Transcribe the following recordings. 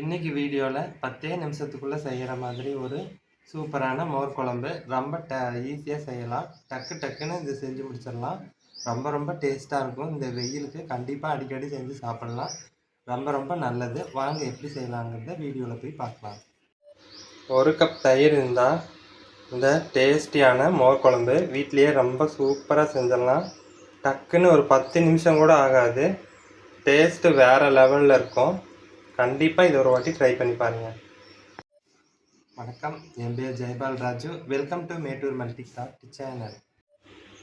இன்றைக்கி வீடியோவில் பத்தே நிமிஷத்துக்குள்ளே செய்கிற மாதிரி ஒரு சூப்பரான மோர் குழம்பு. ரொம்ப ட ஈஸியாக செய்யலாம். டக்கு டக்குன்னு இது செஞ்சு முடிச்சிடலாம். ரொம்ப ரொம்ப டேஸ்ட்டாக இருக்கும். இந்த வெயிலுக்கு கண்டிப்பாக அடிக்கடி செஞ்சு சாப்பிட்லாம். ரொம்ப ரொம்ப நல்லது. வாங்க எப்படி செய்யலாங்கிறத வீடியோவில் போய் பார்க்கலாம். ஒரு கப் தயிர் இருந்தால் இந்த டேஸ்டியான மோர் குழம்பு வீட்லேயே ரொம்ப சூப்பராக செஞ்சிடலாம். டக்குன்னு ஒரு பத்து நிமிஷம் கூட ஆகாது. டேஸ்ட்டு வேறு லெவலில் இருக்கும். கண்டிப்பாக இது ஒரு வாட்டி ட்ரை பண்ணி பாருங்கள் வணக்கம். என் பேர் Jayapal Raju. Welcome to Mettur multi craft channel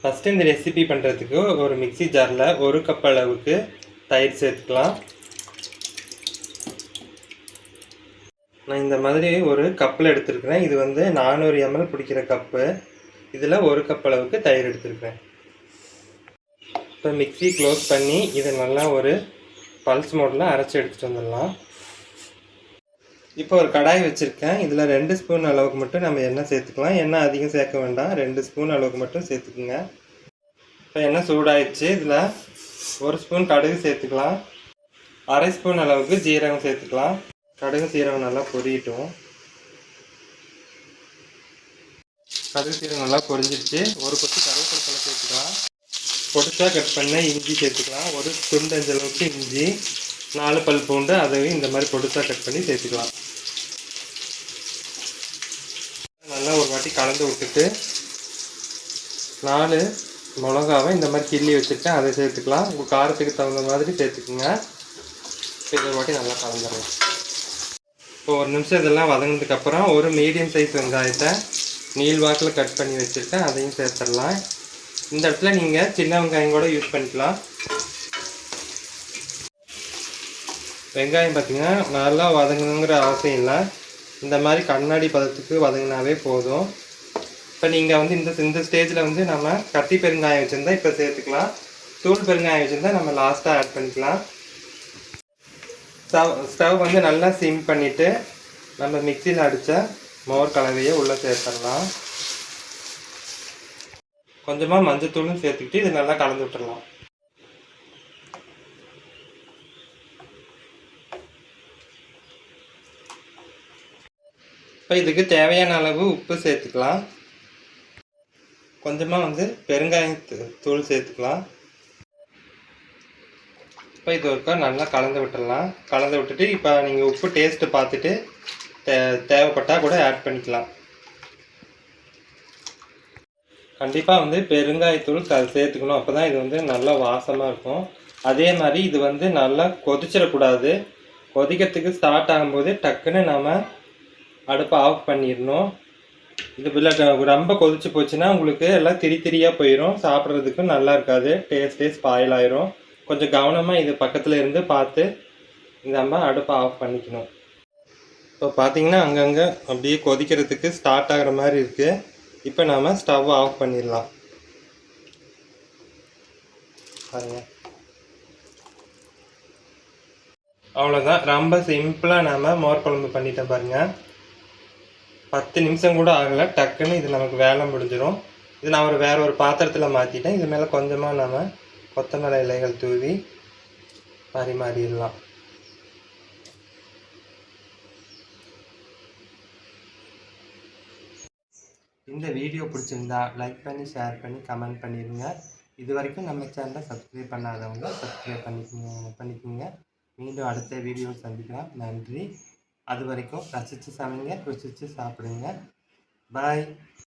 first இந்த ரெசிபி பண்ணுறதுக்கு ஒரு மிக்ஸி ஜாரில் ஒரு கப் அளவுக்கு தயிர் சேர்த்துக்கலாம். நான் இந்த மாதிரி ஒரு கப்பில் எடுத்துருக்கிறேன். இது வந்து நானூறு எம்எல் பிடிக்கிற கப்பு இதில் ஒரு கப் அளவுக்கு தயிர் எடுத்துருக்கிறேன். இப்போ மிக்ஸி க்ளோஸ் பண்ணி இதை நல்லா ஒரு பல்ஸ் மோடில் அரைச்சி எடுத்துகிட்டு வந்துடலாம். இப்போ ஒரு கடாய் வச்சுருக்கேன். இதில் ரெண்டு ஸ்பூன் அளவுக்கு மட்டும் நம்ம எண்ணெய் சேர்த்துக்கலாம். எண்ணெய் அதிகம் சேர்க்க வேண்டாம். ரெண்டு ஸ்பூன் அளவுக்கு மட்டும் சேர்த்துக்குங்க. இப்போ எண்ணெய் சூடாயிடுச்சு. இதில் ஒரு ஸ்பூன் கடுகு சேர்த்துக்கலாம். அரை ஸ்பூன் அளவுக்கு ஜீரகம் சேர்த்துக்கலாம். கடுகு சீரகம் நல்லா பொரியட்டும். கடுகு சீரகம் நல்லா பொரிஞ்சிருச்சு. ஒரு கொத்து கருவேப்பிலை சேர்த்துக்கலாம். பொடிசாக கட் பண்ண இஞ்சி சேர்த்துக்கலாம். ஒரு துண்டஞ்சு அளவுக்கு இஞ்சி. நாலு பல் பூண்டு அதையும் இந்த மாதிரி பொடுசாக கட் பண்ணி சேர்த்துக்கலாம். நல்லா ஒரு வாட்டி கலந்து விட்டுட்டு நாலு மிளகாவை இந்த மாதிரி கிள்ளி வச்சுருக்கேன் அதை சேர்த்துக்கலாம். உங்கள் காரத்துக்கு தகுந்த மாதிரி சேர்த்துக்குங்க. இதை ஒரு வாட்டி நல்லா கலந்துடலாம் இப்போ ஒரு நிமிஷம் இதெல்லாம் வதங்கினதுக்கப்புறம் ஒரு மீடியம் சைஸ் வெங்காயத்தை நீள் வாக்கில் கட் பண்ணி வச்சுருக்கேன் அதையும் சேர்த்துடலாம். இந்த இடத்துல நீங்கள் சின்ன வெங்காயம் கூட யூஸ் பண்ணிக்கலாம். வெங்காயம் பார்த்தீங்கன்னா நல்லா வதங்கணுங்கிற அவசியம் இல்லை. இந்த மாதிரி கண்ணாடி பதத்துக்கு வதங்கினாவே போதும். இப்போ நீங்கள் வந்து இந்த இந்த ஸ்டேஜில் வந்து நம்ம கத்தி பெருங்காயம் வச்சுருந்தா இப்போ சேர்த்துக்கலாம். தூள் பெருங்காயம் வச்சுருந்தா நம்ம லாஸ்ட்டாக ஆட் பண்ணிக்கலாம். ஸ்டவ் ஸ்டவ் வந்து நல்லா சிம் பண்ணிவிட்டு நம்ம மிக்சியில் அடித்த மோர் கலவையை உள்ளே சேர்த்துடலாம். கொஞ்சமாக மஞ்சத்தூளும் சேர்த்துக்கிட்டு இது நல்லா கலந்து விட்டுடலாம். இப்போ இதுக்கு தேவையான அளவு உப்பு சேர்த்துக்கலாம். கொஞ்சமாக வந்து பெருங்காயம் தூள் சேர்த்துக்கலாம். இப்போ இது ஒருக்கா நல்லா கலந்து விட்டுடலாம். கலந்து விட்டுட்டு இப்போ நீங்கள் உப்பு டேஸ்ட்டு பார்த்துட்டு தே தேவைப்பட்டால் கூட ஆட் பண்ணிக்கலாம். கண்டிப்பாக வந்து பெருங்காயத்தூள் க சேர்த்துக்கணும். அப்போ தான் இது வந்து நல்லா வாசமாக இருக்கும். அதே மாதிரி இது வந்து நல்லா கொதிச்சிடக்கூடாது. கொதிக்கிறதுக்கு ஸ்டார்ட் ஆகும்போது டக்குன்னு நாம் அடுப்பை ஆஃப் பண்ணிடணும். இது பிள்ளை ரொம்ப கொதிச்சு போச்சுன்னா உங்களுக்கு எல்லாம் திரி திரியாக போயிடும் சாப்பிட்றதுக்கும் நல்லா இருக்காது. டேஸ்டே ஸ்பாயில் ஆயிரும். கொஞ்சம் கவனமாக இது பக்கத்தில் இருந்து பார்த்து நம்ம அடுப்பை ஆஃப் பண்ணிக்கணும். இப்போ பார்த்தீங்கன்னா அங்கங்கே அப்படியே கொதிக்கிறதுக்கு ஸ்டார்ட் ஆகிற மாதிரி இருக்குது இப்போ நாம் ஸ்டவ் ஆஃப் பண்ணிடலாம். பாருங்க. அவ்வளோதான் ரொம்ப சிம்பிளாக நாம் மோர் குழம்பு பண்ணிட்டேன் பாருங்கள் பத்து நிமிஷம் கூட ஆகலை. டக்குன்னு இது நமக்கு வேலை முடிஞ்சிடும் இது நான் ஒரு வேறு ஒரு பாத்திரத்தில் மாற்றிட்டேன் இது மேலே கொஞ்சமாக நம்ம கொத்தமல்லி இலைகள் தூவி பரிமாறிடலாம் இந்த வீடியோ பிடிச்சிருந்தா லைக் பண்ணி ஷேர் பண்ணி கமெண்ட் பண்ணிடுங்க இது வரைக்கும் நம்ம சேனலை சப்ஸ்கிரைப் பண்ணாதவங்க சப்ஸ்கிரைப் பண்ணிக்கோங்க பண்ணிக்கோங்க. மீண்டும் அடுத்த வீடியோ சந்திக்கலாம். நன்றி. அது வரைக்கும் ரசித்து சமைங்க ருசித்து சாப்பிடுங்க. பாய்